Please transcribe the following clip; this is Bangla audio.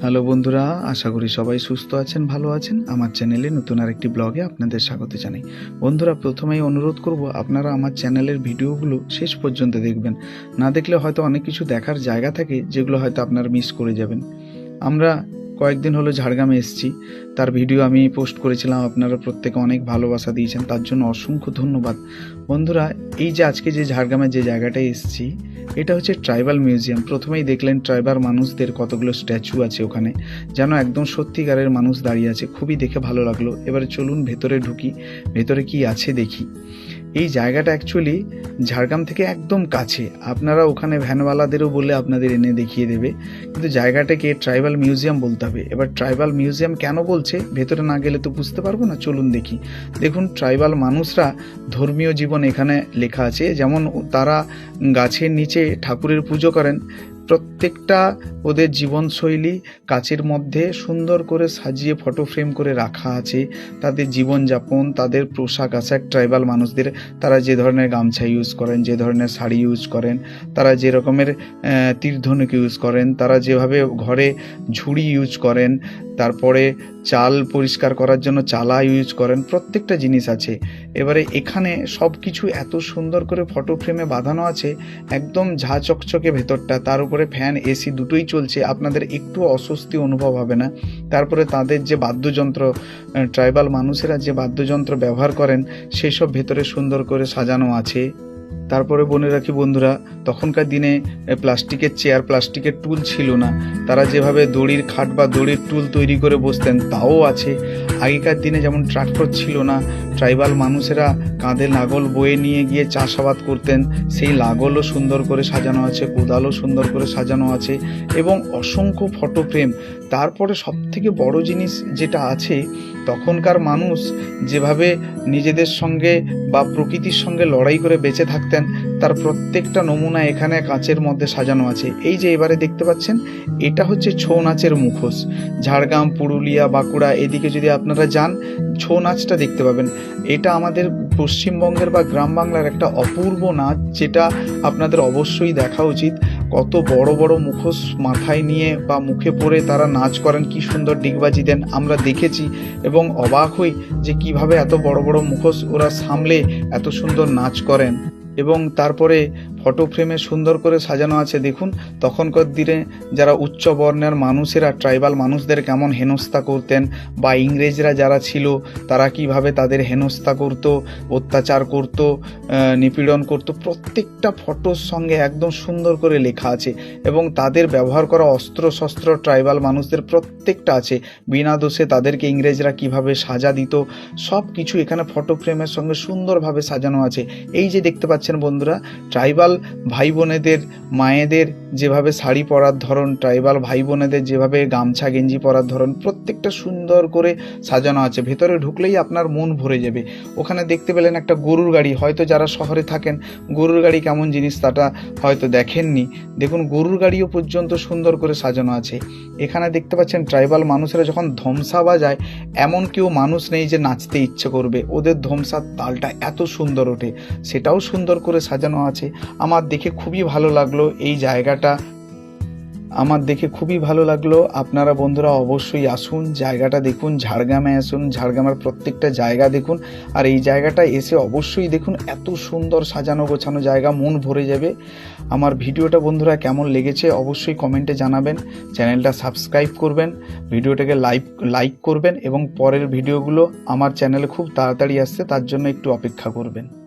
হ্যালো বন্ধুরা, আশা করি সবাই সুস্থ আছেন, ভালো আছেন। আমার চ্যানেলে নতুন আরেকটি ব্লগে আপনাদের স্বাগত জানাই। বন্ধুরা, প্রথমেই অনুরোধ করব, আপনারা আমার চ্যানেলের ভিডিওগুলো শেষ পর্যন্ত দেখবেন। না দেখলে হয়তো অনেক কিছু দেখার জায়গা থাকে, যেগুলো হয়তো আপনারা মিস করে যাবেন। আমরা কয়েকদিন হলো ঝাড়গ্রামে এসেছি। তার ভিডিও আমি পোস্ট করেছিলাম, আপনারা প্রত্যেকে অনেক ভালোবাসা দিয়েছেন, তার জন্য অসংখ্য ধন্যবাদ। বন্ধুরা, এই যে আজকে যে ঝাড়গ্রামে যে জায়গাটায় এসেছি, এটা হচ্ছে ট্রাইবাল মিউজিয়াম। প্রথমেই দেখলেন ট্রাইবাল মানুষদের কতগুলো স্ট্যাচু আছে ওখানে, যেন একদম সত্যিকারের মানুষ দাঁড়িয়ে আছে। খুবই দেখে ভালো লাগল। এবারে চলুন ভেতরে ঢুকি, ভেতরে কি আছে দেখি। এই জায়গাটা অ্যাকচুয়ালি ঝাড়গ্রাম থেকে একদম কাছে। আপনারা ওখানে ভ্যানওয়ালাদেরও বললে আপনাদের এনে দেখিয়ে দেবে। কিন্তু জায়গাটাকে ট্রাইবাল মিউজিয়াম বলতে হবে। এবার ট্রাইবাল মিউজিয়াম কেন বলছে? ভেতরে না গেলে তো বুঝতে পারব না। চলুন দেখি। দেখুন ট্রাইবাল মানুষরা ধর্মীয় জীবন এখানে লেখা আছে। যেমন তারা গাছের নিচে ঠাকুরের পুজো করেন। প্রত্যেকটা ওদের জীবনশৈলী কাচের মধ্যে সুন্দর করে সাজিয়ে ফটো ফ্রেম করে রাখা আছে। তাদের জীবনযাপন, তাদের পোশাক আশাক ট্রাইবাল মানুষদের, তারা যে ধরনের গামছা ইউজ করেন, যে ধরনের শাড়ি ইউজ করেন, তারা যে রকমের তীরধনুক ইউজ করেন, তারা যেভাবে ঘরে ঝুড়ি ইউজ করেন, তারপরে চাল পরিষ্কার করার জন্য চালা ইউজ করেন, প্রত্যেকটা জিনিস আছে। এবারে এখানে সব কিছু এত সুন্দর করে ফটো ফ্রেমে বাঁধানো আছে, একদম ঝা চকচকে ভেতরটা, তার উপরে ফ্যান এসি দুটোই চলছে। আপনাদের একটু অস্বস্তি অনুভব হবে না। তারপরে তাদের যে বাদ্যযন্ত্র ট্রাইবাল মানুষেরা যে বাদ্যযন্ত্র ব্যবহার করেন, সেসব ভেতরে সুন্দর করে সাজানো আছে। তারপরে বলে রাখি বন্ধুরা, তখনকার দিনে প্লাস্টিকের চেয়ার প্লাস্টিকের টুল ছিল না। তারা যেভাবে দড়ির খাট বা দড়ির টুল তৈরি করে বসতেন, তাও আছে। আগেকার দিনে যেমন ট্রাক্টর ছিল না ট্রাইবাল মানুষেরা কাঁধে লাঙল বয়ে নিয়ে গিয়ে চাষাবাদ করতেন। সেই লাঙলও সুন্দর করে সাজানো আছে, কোদালও সুন্দর করে সাজানো আছে এবং অসংখ্য ফটো ফ্রেম তারপরে সবথেকে বড় জিনিস যেটা আছে তখনকার মানুষ যেভাবে নিজেদের সঙ্গে বা প্রকৃতির সঙ্গে লড়াই করে বেঁচে থাকতেন, তার প্রত্যেকটা নমুনা এখানে কাঁচের মধ্যে সাজানো আছে। এই যে এবারে দেখতে পাচ্ছেন, এটা হচ্ছে ছৌ নাচের মুখোশ। ঝাড়গ্রাম, পুরুলিয়া, বাঁকুড়া, এদিকে যদি আপনারা যান, ছৌ নাচটা দেখতে পাবেন। এটা আমাদের পশ্চিমবঙ্গের বা গ্রাম বাংলার একটা অপূর্ব নাচ, যেটা আপনাদের অবশ্যই দেখা উচিত। কত বড় বড় মুখোশ মাথায় নিয়ে বা মুখে পরে তারা নাচ করেন, কি সুন্দর ডিগবাজি দেন। আমরা দেখেছি এবং অবাক হই যে কীভাবে এত বড় বড় মুখোশ ওরা সামলে এত সুন্দর নাচ করেন। এবং তারপরে ফটো ফ্রেমে সুন্দর করে সাজানো আছে, দেখুন। তখনকার দিনে যারা উচ্চ বর্ণের মানুষেরা, ট্রাইবাল মানুষদের কেমন হেনস্থা করতেন, বা ইংরেজরা যারা ছিল, তারা কীভাবে তাদের হেনস্থা করত, অত্যাচার করত নিপীড়ন করত, প্রত্যেকটা ফটোর সঙ্গে একদম সুন্দর করে লেখা আছে। এবং তাদের ব্যবহার করা অস্ত্র শস্ত্র ট্রাইবাল মানুষদের প্রত্যেকটা আছে। বিনা দোষে তাদেরকে ইংরেজরা কীভাবে সাজা দিত সব কিছু এখানে ফটো ফ্রেমের সঙ্গে সুন্দরভাবে সাজানো আছে। এই যে দেখতে পাচ্ছেন বন্ধুরা, ট্রাইবাল ভাই বোনেদের মায়েদের যেভাবে শাড়ি পরার ধরন ট্রাইবাল ভাই বোনেদের যেভাবে গামছা, গেঞ্জি পরার ধরন, প্রত্যেকটা সুন্দর করে সাজানো আছে। ভেতরে ঢুকলেই আপনার মন ভরে যাবে। ওখানে দেখতে পেলেন একটা গরুর গাড়ি। হয়তো যারা শহরে থাকেন, গরুর গাড়ি কেমন জিনিস তাটা হয়তো দেখেননি। দেখুন, গরুর গাড়িও পর্যন্ত সুন্দর করে সাজানো আছে। এখানে দেখতে পাচ্ছেন ট্রাইবাল মানুষেরা যখন ধমসা বাজায়, এমন কেউ মানুষ নেই যে নাচতে ইচ্ছে করবে। ওদের ধমসার তালটা এত সুন্দর ওঠে। সেটাও সুন্দর করে সাজানো আছে। আমার দেখে খুবই ভালো লাগল এই জায়গাটা আমার দেখে খুবই ভালো লাগল। আপনারা বন্ধুরা অবশ্যই আসুন, জায়গাটা দেখুন, ঝাড়গ্রামে আসুন, ঝাড়গ্রামের প্রত্যেকটা জায়গা দেখুন। আর এই জায়গাটা এসে অবশ্যই দেখুন, এত সুন্দর সাজানো গোছানো জায়গা, মন ভরে যাবে। আমার ভিডিওটা বন্ধুরা কেমন লেগেছে অবশ্যই কমেন্টে জানাবেন, চ্যানেলটা সাবস্ক্রাইব করবেন, ভিডিওটাকে লাইক লাইক করবেন এবং পরের ভিডিওগুলো আমার চ্যানেলে খুব তাড়াতাড়ি আসছে, তার জন্য একটু অপেক্ষা করবেন।